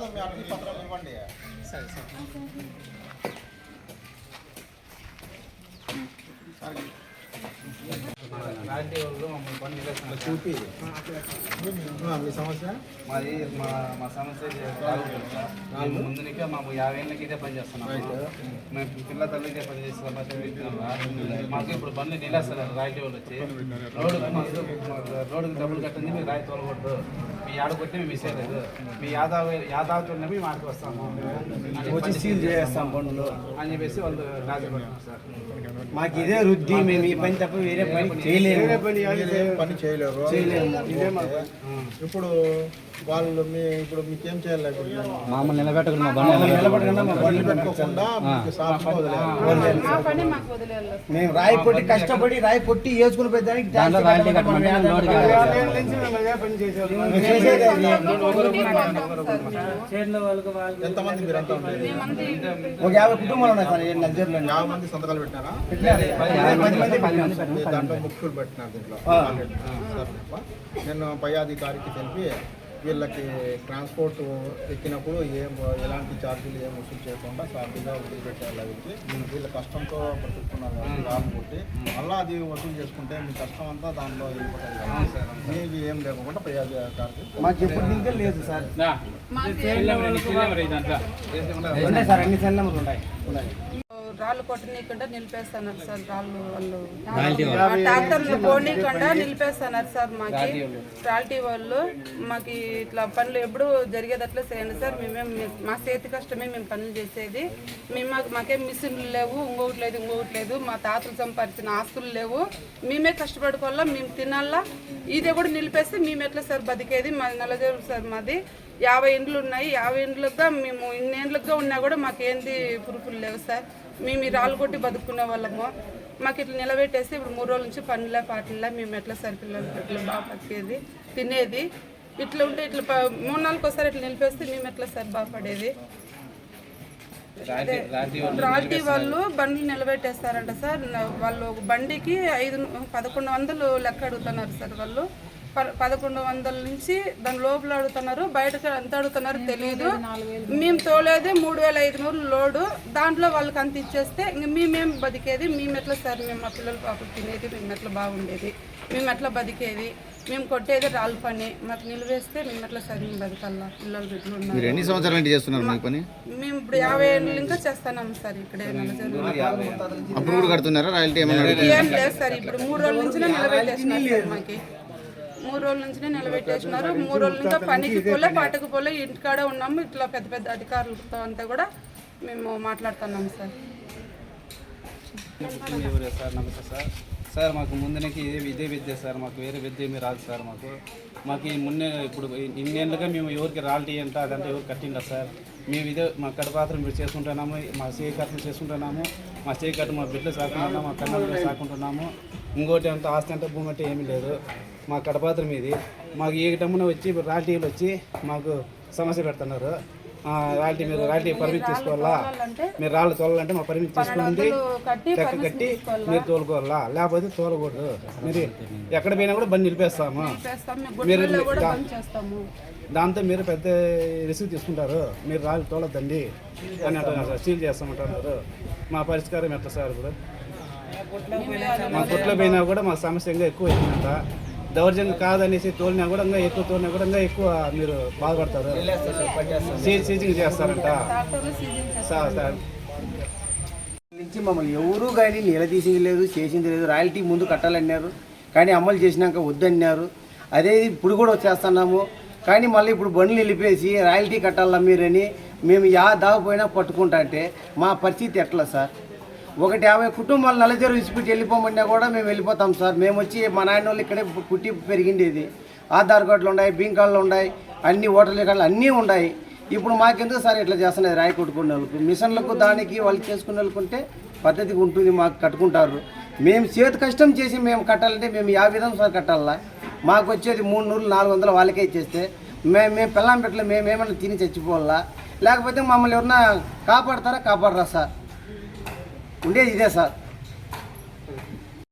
కాదు మీ అన్ని పత్రాలు ఇవ్వండి. సరే సరే. రాజీ వాళ్ళు చూపి మీ సమస్య మాది మా మా సమస్య ఇది మాకు యాభై ఏళ్ళకి ఇదే పని చేస్తున్నాం మేము పిల్ల తల్లి ఇదే పని చేస్తున్నాం మాకు ఇప్పుడు బండ్లు నిలేస్తారు రాయితీ వాళ్ళు వచ్చి రోడ్డు మాకు రోడ్డుకి డబ్బులు కట్టింది మీరు రాయి తోలకూడదు మీ ఆడ కొట్టి మేము ఇచ్చేయలేదు మీ యాదావ యాదావతి మేము ఆడికి వస్తాము వచ్చి సీల్ చేస్తాం పనులు అని చెప్పేసి వాళ్ళు రాజీ సార్ మాకు ఇదే వృద్ధి మేము ఈ పని తప్ప వేరే పని చేయలేము. పని చేయలేరు. ఇప్పుడు వాళ్ళు మీ ఇప్పుడు మీకేం చేయాలి మామూలు నిలబెట్టకుండా పెట్టుకోకుండా మేము రాయి కొట్టి కష్టపడి రాయి కొట్టి వేసుకుని దాంట్లో అది. ఎంతమంది మీరు ఎంత ఉంటారు ఒక యాభై కుటుంబాలు ఉన్నాయి సార్ నజర్లో యాభై మంది సంతకాలు పెట్టారు. దాంట్లో ముఖ్యులు పెట్టినారు దీంట్లో. నేను పై అధికారికి తెలిపి వీళ్ళకి ట్రాన్స్పోర్ట్ ఎక్కినప్పుడు ఏం ఎలాంటి ఛార్జీలు ఏం వసూలు చేయకుండా సాఫీగా వదిలిపెట్టాలి వీళ్ళకి వీళ్ళ కష్టంతో బతుకుతున్నారు కాబట్టి లాభం కొట్టి మళ్ళీ అది వసూలు చేసుకుంటే మీ కష్టం అంతా దానిలో వెళ్ళిపోతుంది మీకు ఏం లేకుండా పై అధికారికి మాకు ఎప్పుడు దింకే లేదు సార్. సార్ అన్ని సెల్ నెంబర్లు ఉన్నాయి. ఉన్నాయి. రాళ్ళు కొట్టనీయకుండా నిలిపేస్తున్నారు సార్ రాళ్ళు వాళ్ళు. ట్రాక్టర్లు పోనీయకుండా నిలిపేస్తున్నారు సార్ మాకి. రాల్టీ వాళ్ళు. మాకు ఇట్లా పనులు ఎప్పుడు జరిగేటట్లే చేయండి సార్. మేమేం మా చేతి కష్టమే మేము పనులు చేసేది. మేము మాకు మాకేం మిషన్లు లేవు ఇంకొకటి లేదు ఇంకొకటి లేదు. మా తాతలు సంపాదించిన ఆస్తులు లేవు. మేమే కష్టపడుకోవాలా మేము తినాలా? ఇదే కూడా నిలిపేస్తే మేము ఎట్లా సార్ బతికేది? మా నలజరు సార్ మాది. యాభై ఇండ్లు ఉన్నాయి. యాభై ఇండ్లుగా మేము ఇన్నేండ్లుగా ఉన్నా కూడా మాకేంది పురుపులు లేవు సార్. మేము ఈ రాళ్ళు కొట్టి బతుకునే వాళ్ళము. మాకు ఇట్లా నిలబెట్టేసి ఇప్పుడు మూడు రోజుల నుంచి పనులే పాటలే మేము ఎట్లా సరి పిల్లలు ఎట్లా బాగా బతికేది తినేది. ఇట్లా ఉంటే ఇట్లా మూడు నాలుగు ఒకసారి ఇట్లా నిలిపేస్తే మేము ఎట్లా సార్ బాగుపడేది రాల్టీ వాళ్ళు బండ్లు నిలబెట్టేస్తారంట సార్. వాళ్ళు బండికి ఐదు పదకొండు వందలు లెక్క అడుగుతున్నారు సార్ వాళ్ళు. పదకొండు వందల నుంచి దాని లోపల అడుగుతున్నారు బయటకు ఎంత అడుగుతున్నారు తెలియదు మేము తోలేది మూడు వేల ఐదు నూరు లోడు. దాంట్లో వాళ్ళకి అంత ఇచ్చేస్తే ఇంక మేమేం బతికేది? మేము ఎట్లా సార్? మేము మా పిల్లలు పాప తినేది మేము ఎట్లా బాగుండేది? మేము ఎట్లా బతికేది? మేము కొట్టేది రాళ్ళ పని. మాకు నిలవేస్తే మేము ఎట్లా సార్? మేము బతకాలా? పిల్లలు బిడ్డలు ఎన్ని సంవత్సరాల చేస్తున్నారు మీ పని? మేము ఇప్పుడు యాభై ఏళ్ళు ఇంకా చేస్తున్నాం సార్ ఇక్కడే అప్పుడు కూడా కడుతున్నారా? రాయల్టీ? ఏం లేదు సార్ ఇప్పుడు మూడు రోజుల నుంచి నిలబెట్టేసినారు సార్ మాకి. మూడు రోజుల నుంచి నిలబెట్టేసినారు మూడు రోజుల నుంచి పనికి పోలే పాటకు పోలే ఇంటికాడే ఉన్నాము. ఇట్లా పెద్ద పెద్ద అధికారులతో అంతా కూడా మేము మాట్లాడుతున్నాం సార్. ఎవరు సార్ నమస్తే సార్. సార్ మాకు ముందునకి ఇదే ఇదే విద్య సార్. మాకు వేరే విద్య ఏమీ రాదు సార్ మాకు. మాకు ఈ మున్నే ఇప్పుడు ఇన్నేళ్ళుగా మేము ఎవరికి రాల్టీ అంట అదంతా ఎవరు కట్టిండ సార్? మేము ఇదే మా కడపాత్రం మీరు చేసుకుంటున్నాము మా చేయి చేసుకుంటున్నాము మా చేయి మా బిడ్డలు సాకుంటున్నాము మా కన్నలు సాకుంటున్నాము. ఇంకోటి అంత ఆస్తి అంటే భూమి అంటే ఏమీ లేదు. మా కడపాత్రం ఇది మాకు ఏ టమ్మున వచ్చి రాల్టీలు వచ్చి మాకు సమస్య పెడుతున్నారు. ఆ, రాల్టీ మీరు రాల్టీ పర్మిట్ తీసుకోవాలా? మీరు రాళ్ళు తోలాలంటే మా పర్మిట్ తీసుకోండి చెక్క కట్టి మీరు తోలుకోవాలా? లేకపోతే తోలకూడదు. మీరు ఎక్కడ పోయినా కూడా బండి నిలిపేస్తాము. చేస్తాము. దాంతో మీరు పెద్ద రిస్క్ తీసుకుంటారు. మీరు రాళ్ళు తోలొద్దండి అని అంటున్నారు. సార్ సీల్ చేస్తామంటున్నారు. మా పరిష్కారం ఎట్లా సార్ ఇప్పుడు? మా గుట్లో పోయినా కూడా మా సమస్య ఇంకా ఎక్కువ అయిందంట దౌర్జన్యం కాదనేసి తోలినా కూడా ఇంకా ఎక్కువ తోలినా కూడా ఇంకా ఎక్కువ మీరు బాధపడతారు. సీజింగ్ చేస్తారంట. Sir sir. నుంచి మమ్మల్ని ఎవరూ కానీ నిలదీసింది లేదు చేసింది లేదు రాయల్టీ ముందు కట్టాలన్నారు. కానీ అమలు చేసినాక వద్దన్నారు. అదే ఇప్పుడు కూడా వచ్చేస్తున్నాము. కానీ మళ్ళీ ఇప్పుడు బండ్లు నిలిపేసి రాయల్టీ కట్టాలా మీరని మేము యా దాకపోయినా పట్టుకుంటా అంటే మా పరిస్థితి ఎట్లా సార్? ఒకటి యాభై కుటుంబాలు నలజరు విసిపెట్టి వెళ్ళిపోమన్నా కూడా మేము వెళ్ళిపోతాం సార్. మేము వచ్చి మా నాయన వాళ్ళు ఇక్కడే పుట్టి పెరిగిండేది ఆధార్ కార్డులు ఉన్నాయి బింక్ ఉన్నాయి అన్ని ఓటర్లు కార్డులు అన్నీ ఉన్నాయి. ఇప్పుడు మాకెందుకు సార్ ఇట్లా చేస్తున్నది రాయి కొట్టుకునే వాళ్ళకు? మిషన్లకు దానికి వాళ్ళు చేసుకునే వాళ్ళకుంటే పద్ధతిగా ఉంటుంది మాకు కట్టుకుంటారు. మేము చేతి కష్టం చేసి మేము కట్టాలంటే మేము యా విధం సార్ కట్టాలా? మాకు వచ్చేది మూడు నూరు నాలుగు వందలు వాళ్ళకే ఇచ్చేస్తే మేము మేము పెళ్ళాం పెట్టలే మేము ఏమైనా తిని చచ్చిపోవాలా? లేకపోతే మమ్మల్ని ఎవరన్నా కాపాడతారా? కాపాడరా సార్. ఉండేది ఇదే సార్